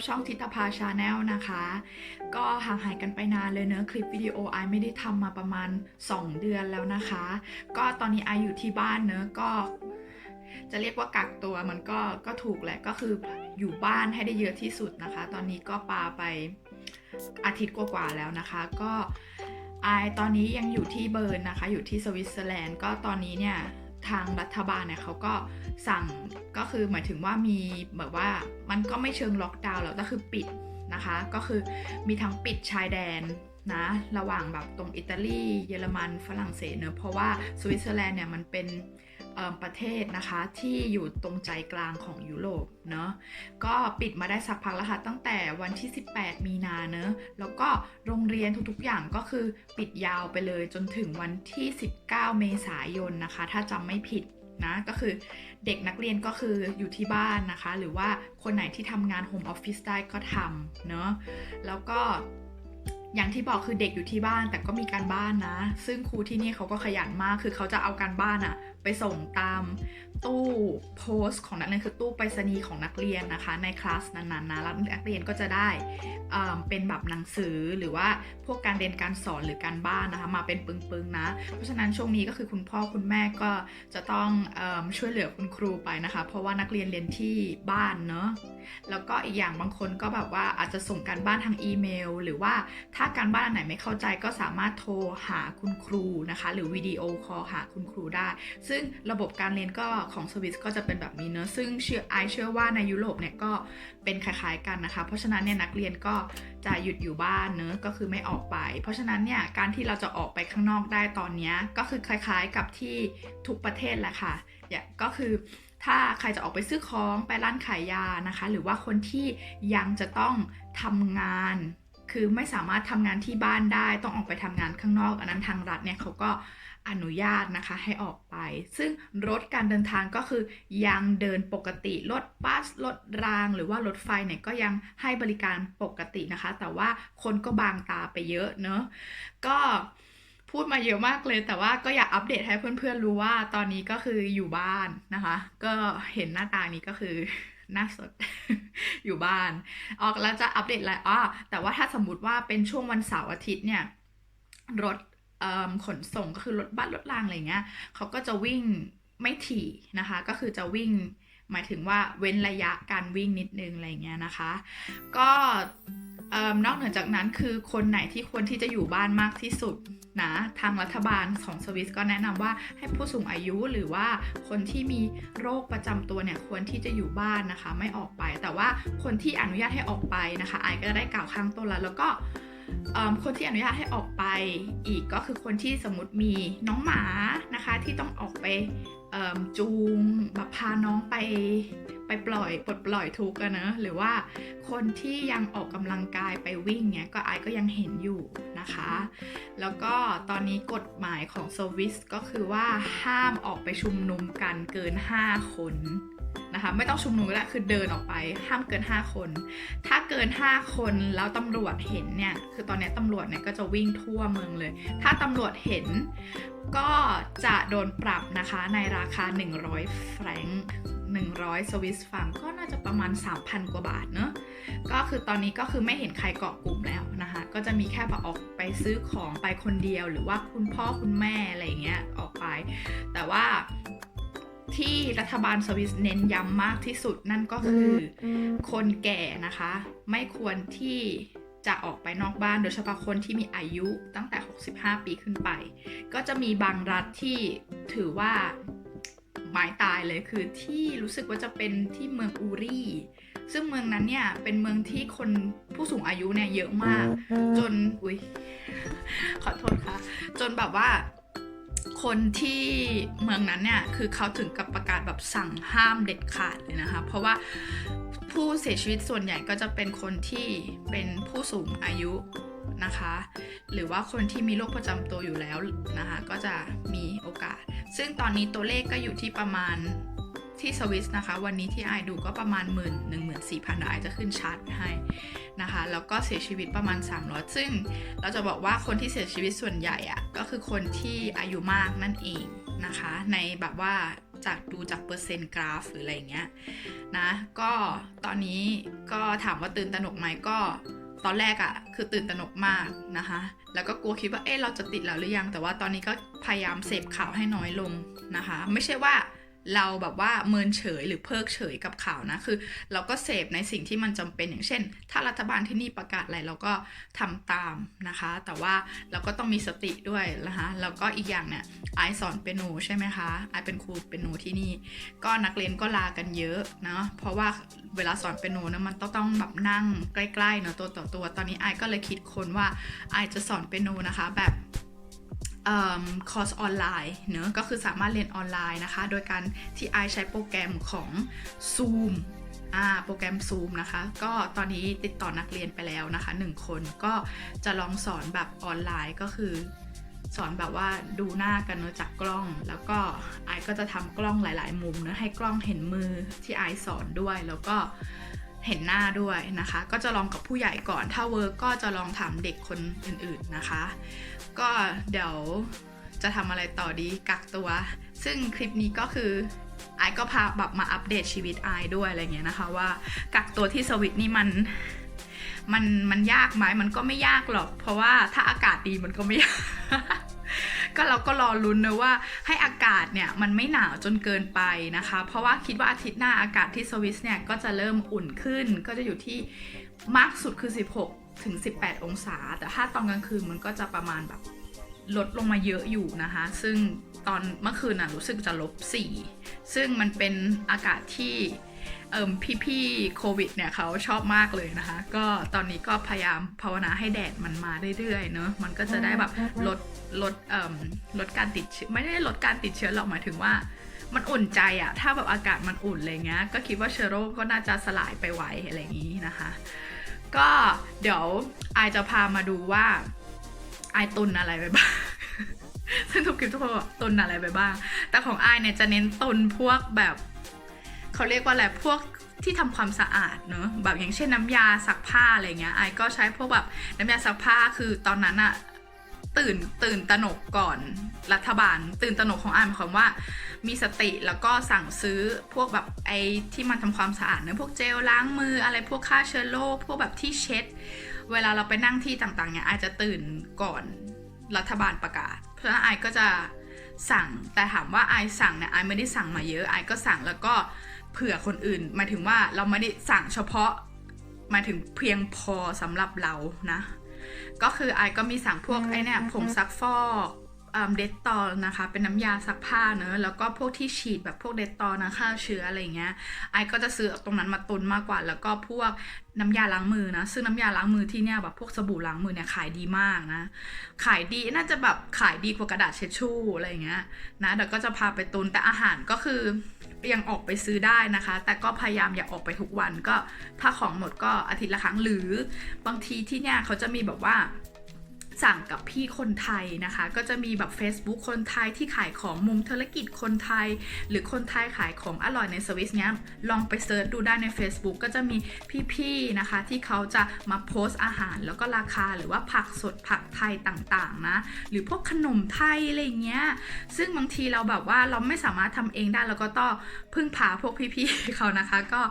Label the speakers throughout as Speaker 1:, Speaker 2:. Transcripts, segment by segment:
Speaker 1: กับช่องทิตภาชาแนลนะคะ ก็ห่างหายกันไปนานเลยเนอะคลิปวิดีโอไอไม่ได้ทำมาประมาณ 2 เดือนแล้วนะคะ ก็ตอนนี้ไออยู่ที่บ้านเนอะก็จะเรียกว่ากักตัวมันก็ก็ถูกแหละก็คืออยู่บ้านให้ได้เยอะที่สุดนะคะ ตอนนี้ก็ปาไปอาทิตย์กว่าๆแล้วนะคะ ก็ไอตอนนี้ยังอยู่ที่เบิร์นนะคะ อยู่ที่สวิตเซอร์แลนด์ก็ตอนนี้เนี่ย ทางรัฐบาลเนี่ยเขาก็สั่งก็คือหมายถึงว่ามีแบบว่ามันก็ไม่เชิงล็อกดาวน์แล้วก็คือปิดนะคะ ก็คือมีทั้งปิดชายแดนนะระหว่างแบบตรงอิตาลี เยอรมันฝรั่งเศสเนอะเพราะว่าสวิตเซอร์แลนด์เนี่ยมันเป็น ประเทศนะคะที่อยู่ตรงใจกลางของยุโรปเนอะก็ปิดมาได้สักพักแล้วค่ะตั้งแต่วันที่ 18 มีนาเนอะแล้วก็โรงเรียนทุกๆอย่างก็คือปิดยาวไปเลยจนถึงวันที่ 19 เมษายนนะคะ ถ้าจำไม่ผิดนะก็คือเด็กนักเรียนก็คืออยู่ที่บ้านนะคะ หรือว่าคนไหนที่ทำงานโฮมออฟฟิศได้ก็ทำเนอะแล้วก็อย่างที่บอกคือเด็กอยู่ที่บ้านแต่ก็มีการบ้านนะ ซึ่งครูที่นี่เขาก็ขยันมากคือเขาจะเอาการบ้านอะ ไปส่งตาม ตู้โพสต์ของนักเรียนคือตู้ไปรษณีย์ของนักเรียนนะคะ ในคลาสนั้นๆนะแล้วนักเรียนก็จะได้เอ่อเป็นแบบหนังสือหรือว่าพวกการเรียนการสอนหรือการบ้านนะคะ มาเป็นปึงๆนะ เพราะฉะนั้นช่วงนี้ก็คือคุณพ่อคุณแม่ก็จะต้องอช่วยเหลือคุณครูไปนะคะ เพราะว่านักเรียนเรียนที่บ้านเนอะแล้วก็อีกอย่างบางคนก็แบบว่าอาจจะส่งการบ้านทางอีเมล หรือว่าถ้าการบ้านอันไหนไม่เข้าใจก็สามารถโทรหาคุณครูนะคะ หรือวิดีโอคอลหาคุณครูได้ ซึ่งระบบการเรียนก็ของสวิสก็จะเป็นแบบนี้เนอะซึ่งเชื่อไอเชื่อว่าในยุโรปเนี่ยก็เป็นคล้ายๆกันนะคะ เพราะฉะนั้นเนี่ยนักเรียนก็จะหยุดอยู่บ้านเนอะก็คือไม่ออกไป เพราะฉะนั้นเนี่ยการที่เราจะออกไปข้างนอกได้ตอนนี้ก็คือคล้ายๆกับที่ทุกประเทศแหละค่ะเนี่ยก็คือถ้าใครจะออกไปซื้อของไปร้านขายยานะคะ หรือว่าคนที่ยังจะต้องทำงาน คือไม่สามารถทำงานที่บ้านได้ ต้องออกไปทำงานข้างนอก อันนั้นทางรัฐเนี่ยเขาก็ อนุญาตนะคะให้ออกไป ซึ่งรถการเดินทางก็คือยังเดินปกติรถบัสรถราง หรือว่ารถไฟเนี่ยก็ยังให้บริการปกตินะคะ แต่ว่าคนก็บางตาไปเยอะเนอะก็พูดมาเยอะมากเลย แต่ว่าก็อยากอัปเดตให้เพื่อนๆรู้ว่าตอนนี้ก็คืออยู่บ้านนะคะ ก็เห็นหน้าตานี้ก็คือหน้าสดอยู่บ้าน ออกแล้วจะอัปเดตอะไรอ๋อแต่ว่าถ้าสมมติว่าเป็นช่วงวันเสาร์อาทิตย์เนี่ย รถ ขนส่งก็คือรถบัสรถรางอะไรเงี้ยเขาก็จะวิ่งไม่ถี่นะคะ ก็คือจะวิ่งหมายถึงว่าเว้นระยะการวิ่งนิดนึงอะไรเงี้ยนะคะ ก็นอกเหนือจากนั้นคือคนไหนที่ควรที่จะอยู่บ้านมากที่สุดนะทางรัฐบาลของสวิสก็แนะนำว่าให้ผู้สูงอายุหรือว่าคนที่มีโรคประจำตัวเนี่ยควรที่จะอยู่บ้านนะคะ ไม่ออกไป แต่ว่าคนที่อนุญาตให้ออกไปนะคะไอก็ได้กล่าวข้างต้นแล้วแล้วก็ คนที่อนุญาตให้ออกไปอีกก็คือคนที่สมมติมีน้องหมานะคะที่ต้องออกไปจูงแบบพาน้องไปไปปล่อยปลดปล่อยทุกข์อะเนอะหรือว่าคนที่ยังออกกำลังกายไปวิ่งเนี้ยก็ไอก็ยังเห็นอยู่นะคะ แล้วก็ตอนนี้กฎหมายของสวิสก็คือว่าห้ามออกไปชุมนุมกันเกิน 5 คน นะคะไม่ต้องชุมนุมก็ได้คือเดินออกไปห้ามเกิน 5 คน ถ้าเกิน 5 คนแล้วตำรวจเห็นเนี่ยคือตอนนี้ตำรวจเนี่ยก็จะวิ่งทั่วเมืองเลย ถ้าตำรวจเห็นก็จะโดนปรับนะคะในราคา 100 แฟรงค์100 สวิสฟังก็น่าจะประมาณ 3,000 กว่าบาทเนอะก็คือตอนนี้ก็คือไม่เห็นใครเกาะกลุ่มแล้วนะคะ ก็จะมีแค่แบบออกไปซื้อของไปคนเดียวหรือว่าคุณพ่อคุณแม่อะไรอย่างเงี้ยออกไป แต่ว่า ที่รัฐบาลสวิสเน้นย้ำมากที่สุดนั่นก็คือคนแก่นะคะ ไม่ควรที่จะออกไปนอกบ้านโดยเฉพาะคนที่มีอายุตั้งแต่ 65 ปีขึ้นไป ก็จะมีบางรัฐที่ถือว่าหมายตายเลยคือที่รู้สึกว่าจะเป็นที่เมืองอูรี่ซึ่งเมืองนั้นเนี่ยเป็นเมืองที่คนผู้สูงอายุเนี่ยเยอะมาก จนอุ้ยขอโทษค่ะ จนแบบว่า คนที่เมืองนั้นเนี่ยคือเขาถึงกับประกาศแบบสั่งห้ามเด็ดขาดเลยนะคะ เพราะว่าผู้เสียชีวิตส่วนใหญ่ก็จะเป็นคนที่เป็นผู้สูงอายุนะคะ หรือว่าคนที่มีโรคประจำตัวอยู่แล้วนะคะ ก็จะมีโอกาส ซึ่งตอนนี้ตัวเลขก็อยู่ที่ประมาณ ที่สวิสนะคะ วันนี้ที่ไอดูก็ประมาณ1 1 4 0 0 0ไอจะขึ้นชาร์ตให้นะคะ แล้วก็เสียชีวิตประมาณ300ซึ่งเราจะบอกว่าคนที่เสียชีวิตส่วนใหญ่อะก็คือคนที่อายุมากนั่นเองนะคะ ในแบบว่าจากดูจากเปอร์เซ็นต์กราฟหรืออะไรเงี้ยนะก็ตอนนี้ก็ถามว่าตื่นตระหนกไหมก็ตอนแรกอะ่ะคือตื่นตระหนกมากนะคะ แล้วก็กลัวคิดว่าเอ๊ะเราจะติดแล้วหรือยัง แต่ว่าตอนนี้ก็พยายามเสพข่าวให้น้อยลงนะคะ ไม่ใช่ว่า เราแบบว่าเมินเฉยหรือเพิกเฉยกับข่าวนะ คือ เราก็เสพในสิ่งที่มันจำเป็นอย่างเช่น ถ้ารัฐบาลที่นี่ประกาศอะไรเราก็ทำตามนะคะ แต่ว่าเราก็ต้องมีสติด้วยนะคะแล้วก็อีกอย่างเนี่ยไอสอนเปียโนใช่ไหมคะไอเป็นครูเปียโนที่นี่ ก็นักเรียนก็ลากันเยอะเนาะเพราะว่าเวลาสอนเปียโนนะมันต้องต้องแบบนั่งใกล้ๆเนาะตัวต่อตัวตอนนี้ไอก็เลยคิดคนว่าไอจะสอนเปียโนนะคะ แบบ คอร์สออนไลน์เนอะก็คือสามารถเรียนออนไลน์นะคะ โดยการที่ไอใช้โปรแกรมของ Zoom อ่าโปรแกรม Zoom นะคะ ก็ตอนนี้ติดต่อนักเรียนไปแล้วนะคะ 1 คนก็จะลองสอนแบบออนไลน์ก็คือ สอนแบบว่าดูหน้ากันเนอะจากกล้อง แล้วก็ไอก็จะทำกล้องหลาย ๆ มุมเนอะให้กล้องเห็นมือที่ไอสอนด้วยแล้วก็เห็นหน้าด้วยนะคะ ก็จะลองกับผู้ใหญ่ก่อน ถ้าเวิร์กก็จะลองถามเด็กคนอื่นๆนะคะ ก็เดี๋ยวจะทำอะไรต่อดีกักตัว ซึ่งคลิปนี้ก็คือไอก็พาแบบมาอัปเดตชีวิตไอด้วยอะไรเงี้ยนะคะว่ากักตัวที่สวิตนี่มันมันมันยากไหมมันก็ไม่ยากหรอก เพราะว่าถ้าอากาศดีมันก็ไม่ยากก็เราก็รอลุ้นนะว่าให้อากาศเนี่ยมันไม่หนาวจนเกินไปนะคะ เพราะว่าคิดว่าอาทิตย์หน้าอากาศที่สวิสเนี่ยก็จะเริ่มอุ่นขึ้น ก็จะอยู่ที่มากสุดคือ 16 ถึง 18 องศา แต่ถ้าตอนกลางคืนมันก็จะประมาณแบบลดลงมาเยอะอยู่นะคะ ซึ่งตอนเมื่อคืนน่ะรู้สึกจะลบ 4 ซึ่งมันเป็นอากาศที่เอิมพี่ๆโควิดเนี่ยเขาชอบมากเลยนะคะ ก็ตอนนี้ก็พยายามภาวนาให้แดดมันมาเรื่อยๆเนอะมันก็จะได้แบบลดลดเอ่มลดการติดเชื้อไม่ได้ลดการติดเชื้อหรอกหมายถึงว่า มันอุ่นใจอะถ้าแบบอากาศมันอุ่นอะไรเงี้ยก็คิดว่าเชื้อโรคก็น่าจะสลายไปไวอะไรอย่างนี้นะคะ ก็เดี๋ยวไอจะพามาดูว่าไอตุนอะไรไปบ้างซึ่งทุกคลิปทุกคนบอกตุนอะไรไปบ้าง แต่ของไอเนี่ยจะเน้นตุนพวกแบบเขาเรียกว่าอะไรพวกที่ทำความสะอาดเนอะแบบอย่างเช่นน้ำยาซักผ้าอะไรเงี้ยไอก็ใช้พวกแบบน้ำยาซักผ้าคือตอนนั้นอะ ตื่นตื่นตระหนกก่อนรัฐบาล ตื่นตระหนกของไอหมายความว่า มีสติแล้วก็สั่งซื้อพวกแบบไอที่มันทำความสะอาดเนอะพวกเจลล้างมืออะไรพวกฆ่าเชื้อโรคพวกแบบที่เช็ด เวลาเราไปนั่งที่ต่างๆเนี่ยไอจะตื่นก่อนรัฐบาลประกาศ เพราะฉะนั้นไอก็จะสั่งแต่ถามว่าไอสั่งเนี่ยไอไม่ได้สั่งมาเยอะไอก็สั่งแล้วก็เผื่อคนอื่นหมายถึงว่าเราไม่ได้สั่งเฉพาะหมายถึงเพียงพอสำหรับเรานะ ก็คือไอก็มีสั่งพวกไอเนี่ยผงซักฟอกเดตตอลนะคะ เป็นน้ำยาซักผ้าเนอะแล้วก็พวกที่ฉีดแบบพวกเดตตอลนะฆ่าเชื้ออะไรเงี้ยไอก็จะซื้อตรงนั้นมาตุนมากกว่า แล้วก็พวกน้ำยาล้างมือนะซึ่งน้ำยาล้างมือที่เนี่ยแบบพวกสบู่ล้างมือเนี่ยขายดีมากนะ ขายดีน่าจะแบบขายดีกว่ากระดาษเช็ดชู่อะไรเงี้ยนะเดี๋ยวก็จะพาไปตุนแต่อาหารก็คือ ยังออกไปซื้อได้นะคะ แต่ก็พยายามอย่าออกไปทุกวันก็ถ้าของหมดก็อาทิตย์ละครั้งหรือบางทีที่เนี่ยเขาจะมีแบบว่า สั่งกับพี่คนไทยนะคะ ก็จะมีแบบ Facebook คนไทยที่ขายของมุมธุรกิจคนไทย หรือคนไทยขายของอร่อยในสวิสเนี้ยลองไปเซิร์ชดูได้ใน Facebook ก็จะมีพี่ๆนะคะ ที่เขาจะมาโพสต์อาหารแล้วก็ราคาหรือว่าผักสดผักไทยต่างๆนะหรือพวกขนมไทยอะไรเงี้ยซึ่งบางทีเราแบบว่าเราไม่สามารถทำเองได้เราก็ต้องพึ่งพาพวกพี่ๆเขานะคะ ก็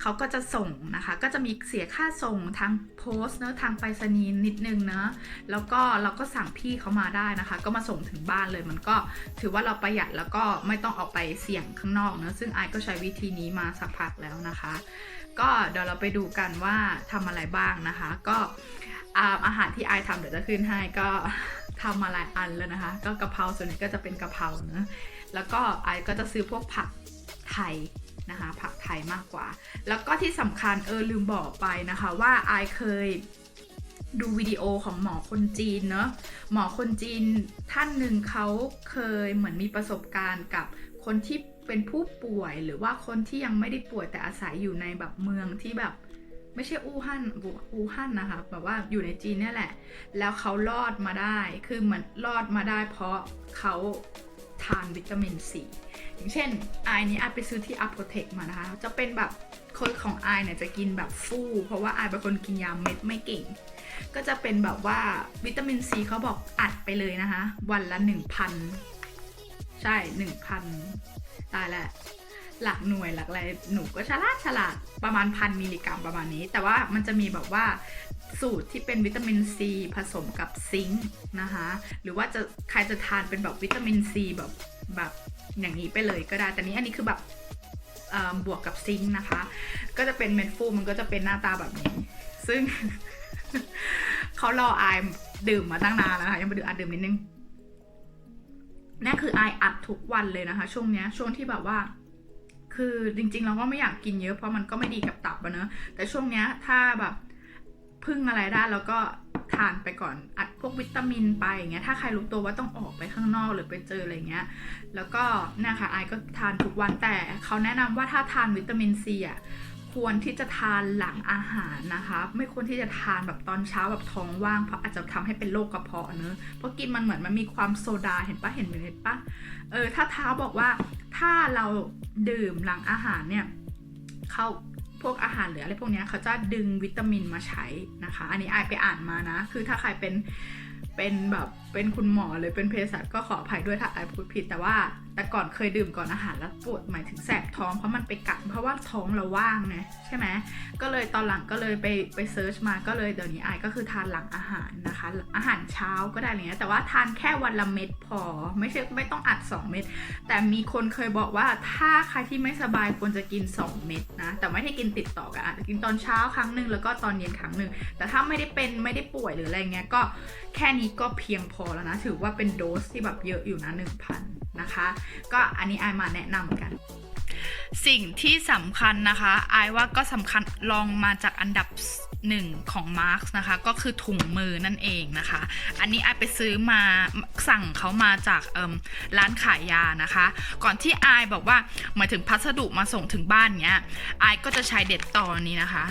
Speaker 1: เขาก็จะส่งนะคะ ก็จะมีเสียค่าส่งทางโพสต์เนอะทางไปรษณีย์นิดนึงเนอะแล้วก็เราก็สั่งพี่เขามาได้นะคะ ก็มาส่งถึงบ้านเลยมันก็ถือว่าเราประหยัดแล้วก็ไม่ต้องออกไปเสี่ยงข้างนอกนะซึ่งไอก็ใช้วิธีนี้มาสักพักแล้วนะคะ ก็เดี๋ยวเราไปดูกันว่าทำอะไรบ้างนะคะ ก็อาหารที่ไอทำเดี๋ยวจะขึ้นให้ก็ทำมาหลายอันแล้วนะคะ ก็กะเพราส่วนใหญ่ก็จะเป็นกะเพราเนะแล้วก็ไอก็จะซื้อพวกผักไทยนะคะผักไทยมากกว่า แล้วก็ที่สำคัญเออลืมบอกไปนะคะว่าไอเคย ดูวิดีโอของหมอคนจีนเนอะหมอคนจีนท่านหนึ่งเขาเคยเหมือนมีประสบการณ์กับคนที่เป็นผู้ป่วยหรือว่าคนที่ยังไม่ได้ป่วยแต่อาศัยอยู่ในแบบเมืองที่แบบ ไม่ใช่อู่ฮั่นอู่ฮั่นนะคะแบบว่าอยู่ในจีนเนี่ยแหละ แล้วเขารอดมาได้คือเหมือนรอดมาได้ เพราะเขาทานวิตามินซีอย่างเช่นไอนี้ไอไปซื้อที่ a p o t e c มานะคะ จะเป็นแบบคนของไอเนี่ยจะกินแบบฟู่เพราะว่าไอเป็นคนกินยาเม็ดไม่เก่ง ก็จะเป็นแบบว่าวิตามินซีเขาบอกอัดไปเลยนะคะ วันละ 1,000 ใช่ 1,000 ตายแล้วหลักหน่วยหลักอะไรหนูก็ฉลาดฉลาดประมาณพันมิลลิกรัมประมาณนี้ แต่ว่ามันจะมีแบบว่าสูตรที่เป็นวิตามินซีผสมกับซิงค์นะคะ หรือว่าจะใครจะทานเป็นแบบวิตามินซีแบบแบบอย่างนี้ไปเลยก็ได้ แต่นี้อันนี้คือแบบบวกกับซิงค์นะคะ ก็จะเป็นเม็ดฟูมันก็จะเป็นหน้าตาแบบนี้ ซึ่ง เขารออายดื่มมาตั้งนานแล้วนะคะยังไม่ดื่มอะดื่มนิดนึงนี่นคืออายอัดทุกวันเลยนะคะ ช่วงเนี้ย ช่วงที่แบบว่า คือจริง ๆ เราก็ไม่อยากกินเยอะเพราะมันก็ไม่ดีกับตับอะเนอะแต่ช่วงเนี้ย ถ้าแบบพึ่งอะไรได้แล้วก็ทานไปก่อนอัดพวกวิตามินไปอย่างเงี้ยถ้าใครรู้ตัวว่าต้องออกไปข้างนอกหรือไปเจออะไรเงี้ย แล้วก็เนี่ยค่ะไอก็ทานทุกวันแต่เขาแนะนำว่าถ้าทานวิตามินซีอะ ควรที่จะทานหลังอาหารนะคะ ไม่ควรที่จะทานแบบตอนเช้าแบบท้องว่างเพราะอาจจะทำให้เป็นโรคกระเพาะเนอะเพราะกินมันเหมือนมันมีความโซดาเห็นปะเห็นเห็นปะเออถ้าเท้าบอกว่าถ้าเราดื่มหลังอาหารเนี่ยเขาพวกอาหารหรืออะไรพวกเนี้ยเขาจะดึงวิตามินมาใช้นะคะ อันนี้ไอไปอ่านมานะ คือถ้าใครเป็นเป็นแบบเป็นคุณหมอหรือเป็นเภสัชก็ขออภัยด้วยถ้าไอพูดผิดแต่ว่า แต่ก่อนเคยดื่มก่อนอาหารแล้วปวดหมายถึงแสบท้องเพราะมันไปกัดเพราะว่าท้องเราว่างไงใช่ไหมก็เลยตอนหลังก็เลยไปไปเซิร์ชมาก็เลยเดี๋ยวนี้ไอายก็คือทานหลังอาหารนะคะ อาหารเช้าก็ได้อะไรเงี้ยแต่ว่าทานแค่วันละเม็ดพอ ไม่ใช่ไม่ต้องอัด 2 เม็ดแต่มีคนเคยบอกว่าถ้าใครที่ไม่สบายควรจะกิน 2 เม็ดนะแต่ไม่ให้กินติดต่อกันอาจจะกินตอนเช้าครั้งหนึ่งแล้วก็ตอนเย็นครั้งหนึ่งแต่ถ้าไม่ได้เป็นไม่ได้ป่วยหรืออะไรเงี้ยก็ แค่นี้ก็เพียงพอแล้วนะ ถือว่าเป็นโดสที่แบบเยอะอยู่นะ1,000นะคะ ก็อันนี้ไอายมาแนะนำกัน สิ่งที่สำคัญนะคะไอายว่าก็สำคัญลองมาจากอันดับหนึ่งของ Marks นะคะ ก็คือถุงมือนั่นเองนะคะ อันนี้ไอายไปซื้อมาสั่งเขามาจากร้านขายยานะคะ ก่อนที่ไอายบอกว่าหมายถึงพัสดุมาส่งถึงบ้านเนี้ยไอายก็จะใช้เด็ดต่อนี้นะคะ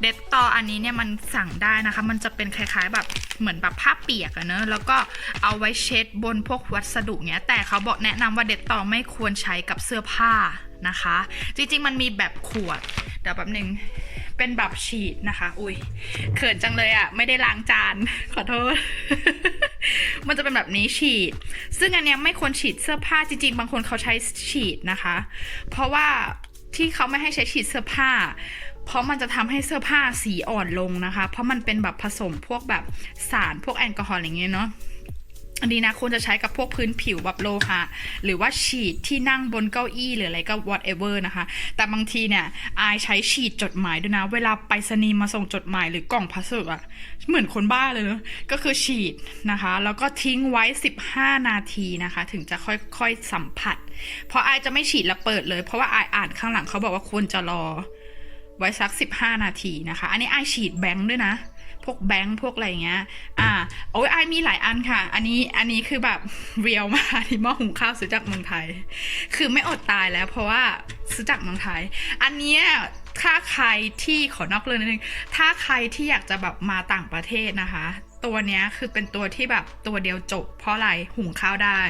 Speaker 1: เด็ดต่ออันนี้เนี่ยมันสั่งได้นะคะ มันจะเป็นคล้ายๆแบบเหมือนแบบผ้าเปียกอะเนอะแล้วก็เอาไว้เช็ดบนพวกวัสดุเนี้ย แต่เขาบอกแนะนำว่าเด็ดต่อไม่ควรใช้กับเสื้อผ้านะคะ จริงๆ มันมีแบบขวดเดี๋ยวแป๊บหนึ่งเป็นแบบฉีดนะคะ อุ้ยเขินจังเลยอะไม่ได้ล้างจาน ขอโทษ มันจะเป็นแบบนี้ฉีด ซึ่งอันเนี้ยไม่ควรฉีดเสื้อผ้าจริงๆ บางคนเขาใช้ฉีดนะคะ เพราะว่าที่เขาไม่ให้ใช้ฉีดเสื้อผ้า เพราะมันจะทำให้เสื้อผ้าสีอ่อนลงนะคะ เพราะมันเป็นแบบผสมพวกแบบสารพวกแอลกอฮอล์อย่างเงี้ยเนาะอันนี้นะควรจะใช้กับพวกพื้นผิวแบบโลหะหรือว่าฉีดที่นั่งบนเก้าอี้หรืออะไรก็ whatever นะคะ แต่บางทีเนี่ยอายใช้ฉีดจดหมายด้วยนะ เวลาไปรษณีมาส่งจดหมายหรือกล่องพัสดุอะเหมือนคนบ้าเลยเนะก็คือฉีดนะคะ แล้วก็ทิ้งไว้ 15 นาทีนะคะ ถึงจะค่อยๆสัมผัส เพราะอายจะไม่ฉีดแล้วเปิดเลย เพราะว่าอายอ่านข้างหลังเขาบอกว่าควรจะรอ ไว้สัก 15 นาทีนะคะ อันนี้ไอฉีดแบงค์ด้วยนะพวกแบงค์พวกอะไรเงี้ย อ่า โอ้ยไอมีหลายอันค่ะ อันนี้ อันนี้คือแบบเรียวมากที่หม้อหุงข้าวซื้อจากเมืองไทย คือไม่อดตายแล้ว เพราะว่าซื้อจากเมืองไทย อันเนี้ยถ้าใครที่ขอนอกเรื่องนิดนึง ถ้าใครที่อยากจะแบบมาต่างประเทศนะคะ ตัวเนี้ยคือเป็นตัวที่แบบตัวเดียวจบ เพราะอะไรหุงข้าวได้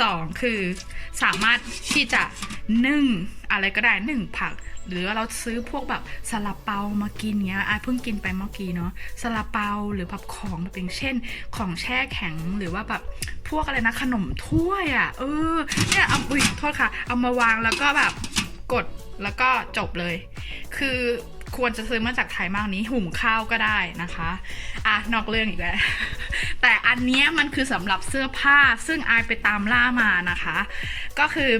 Speaker 1: สองคือสามารถที่จะนึ่งอะไรก็ได้หนึ่งผัก หรือว่าเราซื้อพวกแบบซาลาเปามากินเงี้ยอาเพิ่งกินไปเมื่อกี้เนาะซาลาเปาหรือแบบของแบบอย่างเช่น ของแช่แข็งหรือว่าแบบพวกอะไรนะขนมถ้วยอะ่ะเออเนี่ยเอาอุ้ยโทษค่ะ เอามาวางแล้วก็แบบกดแล้วก็จบเลย คือ ควรจะซื้อมาจากไทยมากนี้หุงข้าวก็ได้นะคะอะนอกเรื่องอีกแล้ว แต่อันนี้มันคือสำหรับเสื้อผ้าซึ่งอายไปตามล่ามานะคะ ก็คือ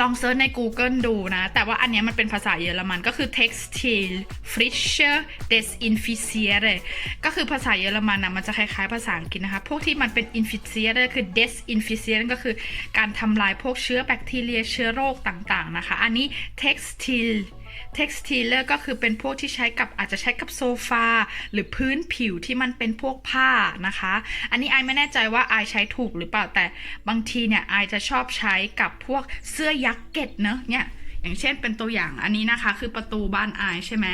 Speaker 1: ลองเซิร์ชใน Google ดูนะ แต่ว่าอันนี้มันเป็นภาษาเยอรมันก็คือ textile frische desinfiziere ก็คือภาษาเยอรมันนะมันจะคล้ายๆภาษาอังกฤษนะคะ พวกที่มันเป็น infiziere คือ desinfiziere ก็คือการทำลายพวกเชื้อแบคทีเรียเชื้อโรคต่างๆนะคะ อันนี้ textile textile ก็คือเป็นพวกที่ใช้กับอาจจะใช้กับโซฟาหรือพื้นผิวที่มันเป็นพวกผ้านะคะ อันนี้ไอไม่แน่ใจว่าไอใช้ถูกหรือเปล่าแต่บางทีเนี่ยไอจะชอบใช้กับพวกเสื้อยักเก็ตเนอะเนี่ยอย่างเช่นเป็นตัวอย่างอันนี้นะคะ คือประตูบ้านไอใช่ไหม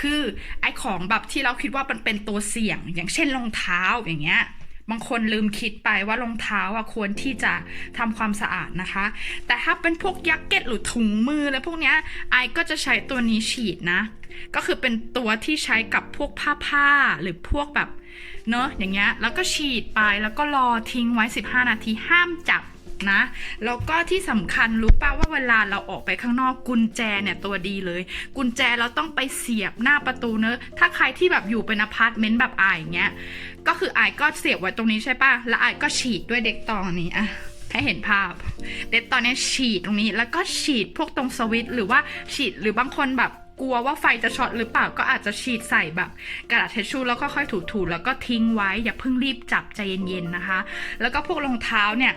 Speaker 1: คือไอของแบบที่เราคิดว่ามันเป็นตัวเสี่ยง อย่างเช่นรองเท้าอย่างเงี้ย บางคนลืมคิดไปว่ารองเท้าอะควรที่จะทำความสะอาดนะคะ แต่ถ้าเป็นพวกยักเก็ตหรือถุงมือแล้วพวกเนี้ยไอก็จะใช้ตัวนี้ฉีดนะ ก็คือเป็นตัวที่ใช้กับพวกผ้าผ้าหรือพวกแบบเนอะอย่างเงี้ยแล้วก็ฉีดไปแล้วก็รอทิ้งไว้ 15 นาทีห้ามจับ นะ แล้วก็ที่สำคัญรู้ป่าว่าเวลาเราออกไปข้างนอกกุญแจเนี่ยตัวดีเลย กุญแจเราต้องไปเสียบหน้าประตูเนอะถ้าใครที่แบบอยู่เป็นอพาร์ตเมนต์แบบอายอย่างเงี้ยก็คืออายก็เสียบไว้ตรงนี้ใช่ป่ะแล้วอายก็ฉีดด้วยเด็กตองนนี้อะให้เห็นภาพ เด็กตอนนี้ฉีดตรงนี้ แล้วก็ฉีดพวกตรงสวิตช์หรือว่าฉีดหรือบางคนแบบกลัวว่าไฟจะช็อตหรือเปล่าก็อาจจะฉีดใส่แบบกระดาษเทชชู่แล้วก็ค่อยถูๆแล้วก็ทิ้งไว้อย่าเพิ่งรีบจับใจเย็นๆนะคะ แล้วก็พวกรองเท้าเนี่ย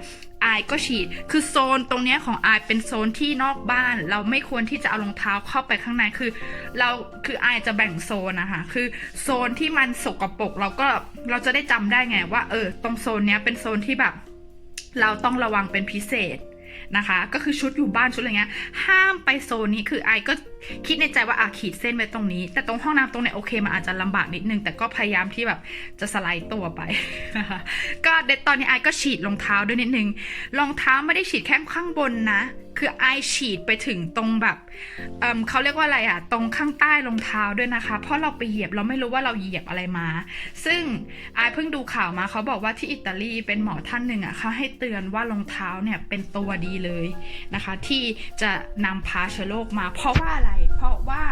Speaker 1: อายก็ฉีด คือโซนตรงนี้ของอายเป็นโซนที่นอกบ้าน เราไม่ควรที่จะเอารองเท้าเข้าไปข้างในคือ เราคืออายจะแบ่งโซนนะคะคือโซนที่มันสกปรกเราก็เราจะได้จำได้ไงว่าเออตรงโซนเนี้ยเป็นโซนที่แบบ เราต้องระวังเป็นพิเศษนะคะ ก็คือชุดอยู่บ้านชุดอะไรเงี้ย ห้ามไปโซนนี้คือไอก็ คิดในใจว่าอาขีดเส้นไว้ตรงนี้ แต่ตรงห้องน้ำตรงเนี้ยโอเคมันอาจจะลำบากนิดนึง แต่ก็พยายามที่แบบจะสไลด์ตัวไปนะคะก็เด็ดตอนนี้ไอก็ฉีดรองเท้าด้วยนิดนึงรองเท้าไม่ได้ฉีดแค่ข้างบนนะ คือไอฉีดไปถึงตรงแบบเเขาเรียกว่าอะไรอะตรงข้างใต้รองเท้าด้วยนะคะ เพราะเราไปเหยียบเราไม่รู้ว่าเราเหยียบอะไรมา ซึ่งไอเพิ่งดูข่าวมาเขาบอกว่าที่อิตาลีเป็นหมอท่านหนึ่งอะเขาให้เตือนว่ารองเท้าเนี่ยเป็นตัวดีเลยนะคะ ที่จะนำพาเชื้อโรคมาเพราะว่าอะไรเพราะว่า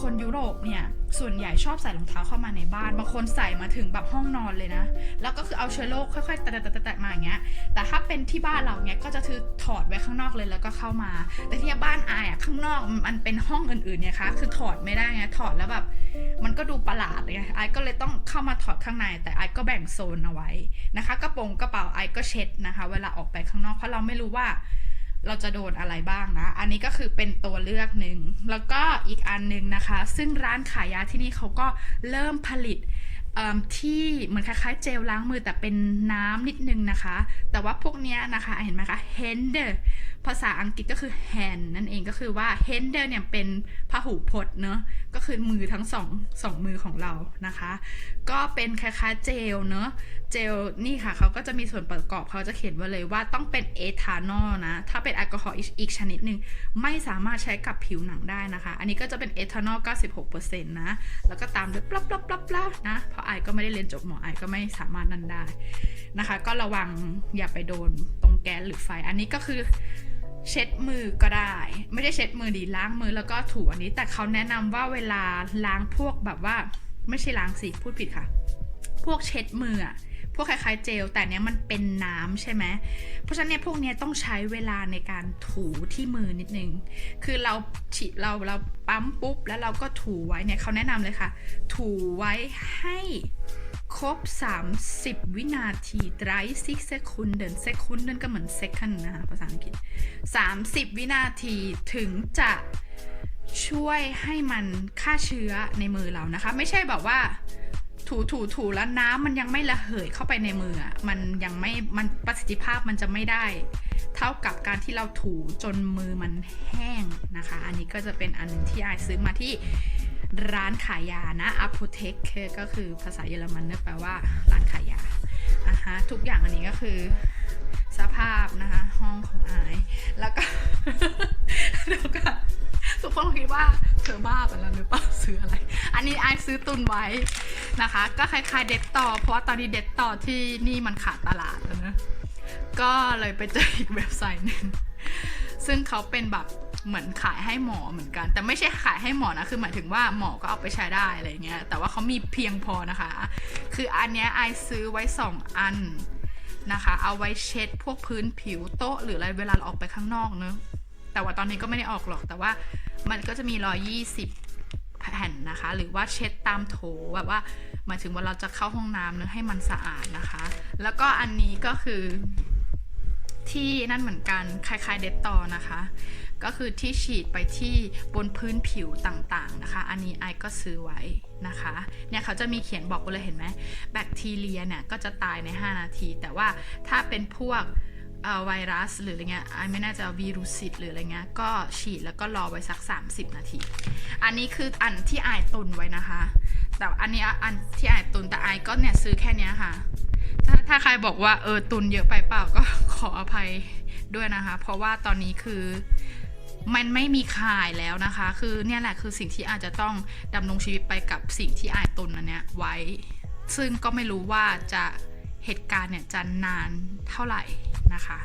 Speaker 1: คนยุโรปเนี่ยส่วนใหญ่ชอบใส่รองเท้าเข้ามาในบ้าน บางคนใส่มาถึงแบบห้องนอนเลยนะ แล้วก็คือเอาเชื้อโรคค่อยๆแตะๆๆๆมาอย่างเงี้ย แต่ถ้าเป็นที่บ้านเราเนี้ยก็จะถือถอดไว้ข้างนอกเลยแล้วก็เข้ามา แต่ที่บ้านอายอะข้างนอกมันเป็นห้องอื่นๆเนี่ยคะคือถอดไม่ได้ไงถอดแล้วแบบมันก็ดูประหลาดไงไอก็เลยต้องเข้ามาถอดข้างใน แต่ไอก็แบ่งโซนเอาไว้นะคะกระโปรงกระเป๋าไอก็เช็ดนะคะ เวลาออกไปข้างนอกเพราะเราไม่รู้ว่า เราจะโดนอะไรบ้างนะ อันนี้ก็คือเป็นตัวเลือกหนึ่ง แล้วก็อีกอันหนึ่งนะคะ ซึ่งร้านขายยาที่นี่เขาก็เริ่มผลิตที่เหมือนคล้ายๆเจลล้างมือแต่เป็นน้ำนิดนึงนะคะ แต่ว่าพวกเนี้ยนะคะ เห็นไหมคะ Hender ภาษาอังกฤษก็คือ hand นั่นเองก็คือว่า Hender เนี่ยเป็นพหูพจน์เนอะก็คือมือทั้งสองสองมือของเรานะคะ ก็เป็นคล้ายๆเจลเนอะเจลนี่ค่ะเขาก็จะมีส่วนประกอบเขาจะเขียนไว้เลยว่าต้องเป็นเอทานอลนะ ถ้าเป็นแอลกอฮอล์อีกชนิดหนึ่งไม่สามารถใช้กับผิวหนังได้นะคะ อันนี้ก็จะเป็นเอทานอล 96%นะ แล้วก็ตามด้วยปลับปลับปลับปลับนะ เพราะไอก็ไม่ได้เรียนจบหมอไอก็ไม่สามารถนั่นได้นะคะ ก็ระวังอย่าไปโดนตรงแก๊สหรือไฟ อันนี้ก็คือเช็ดมือก็ได้ ไม่ได้เช็ดมือดีล้างมือแล้วก็ถูอันนี้ แต่เขาแนะนำว่าเวลาล้างพวกแบบว่า ไม่ใช่ล้างสิพูดผิดค่ะ พวกเช็ดมืออะพวกคล้ายๆเจลแต่เนี้ยมันเป็นน้ำใช่ไหมเพราะฉะนั้นเนี่ยพวกเนี้ยต้องใช้เวลาในการถูที่มือนิดนึง คือเราฉีดเราเราปั๊มปุ๊บแล้วเราก็ถูไว้เนี่ยเขาแนะนำเลยค่ะ ถูไว้ให้ ครบ 30 วินาที 30 sekunden sekunden ก็เหมือน second นะคะ ภาษาอังกฤษ 30 วินาทีถึงจะช่วยให้มันฆ่าเชื้อในมือเรานะคะ ไม่ใช่แบบว่า ถูถูถูแล้วน้ำมันยังไม่ระเหยเข้าไปในมือมันยังไม่มันประสิทธิภาพมันจะไม่ได้ เท่ากับการที่เราถูจนมือมันแห้งนะคะ อันนี้ก็จะเป็นอันหนึงที่ไอายซื้อมาที่ร้านขายยานะ apothek ก็คือภาษาเยอรมันเนี่ยแปลว่าร้านขายยาอะฮะทุกอย่างอันนี้ก็คือสภาพนะคะ ห้องของไอายแล้วก็เดี๋ยวก่อนทุกคนคิดว่าเธอบ้าไปแล้วหรือเปล่าซื้ออะไร อันนี้ไอายซื้อตุนไว้ นะคะ ก็คล้ายๆเด็ดต่อ เพราะว่าตอนนี้เด็ดต่อที่นี่มันขาดตลาดแล้วนะ ก็เลยไปเจออีกเว็บไซต์หนึ่งซึ่งเขาเป็นแบบเหมือนขายให้หมอเหมือนกัน แต่ไม่ใช่ขายให้หมอนะคือหมายถึงว่าหมอก็เอาไปใช้ได้อะไรเงี้ยแต่ว่าเขามีเพียงพอนะคะ คืออันเนี้ยไอซื้อไว้สองอันนะคะ เอาไว้เช็ดพวกพื้นผิวโต๊ะ หรืออะไรเวลาเราออกไปข้างนอกเนอะแต่ว่าตอนนี้ก็ไม่ได้ออกหรอกแต่ว่ามันก็จะมีรอยยี่สิบ แผ่นนะคะ หรือว่าเช็ดตามโถแบบว่าหมายถึงว่าเราจะเข้าห้องน้ำเนื้อให้มันสะอาดนะคะ แล้วก็อันนี้ก็คือที่นั่นเหมือนกันคล้ายๆเดตตอนะคะ ก็คือที่ฉีดไปที่บนพื้นผิวต่างๆนะคะ อันนี้ไอก็ซื้อไว้นะคะเนี่ยเขาจะมีเขียนบอกไว้เลยเห็นไหมแบคทีเรียเนี่ยก็จะตายใน 5 นาที แต่ว่าถ้าเป็นพวก ไวรัสหรืออะไรเงี้ยไอไม่แน่ใจะวีรุสิตหรืออะไรเงี้ยก็ฉีดแล้วก็รอไว้สัก 30 นาที อันนี้คืออันที่ไอตุนไว้นะคะ แต่อันนี้อันที่ไอตุนแต่ไอก็เนี่ยซื้อแค่เนี้ยค่ะ ถ้าถ้าใครบอกว่าเออตุนเยอะไปเปล่าก็ขออภัยด้วยนะคะ เพราะว่าตอนนี้คือมันไม่มีขายแล้วนะคะ คือเนี่ยแหละคือสิ่งที่อาจจะต้องดำรงชีวิตไปกับสิ่งที่อายตุนอันเนี้ยไว้ ซึ่งก็ไม่รู้ว่าจะ เหตุการณ์เนี่ยจะนานเท่าไหร่นะคะ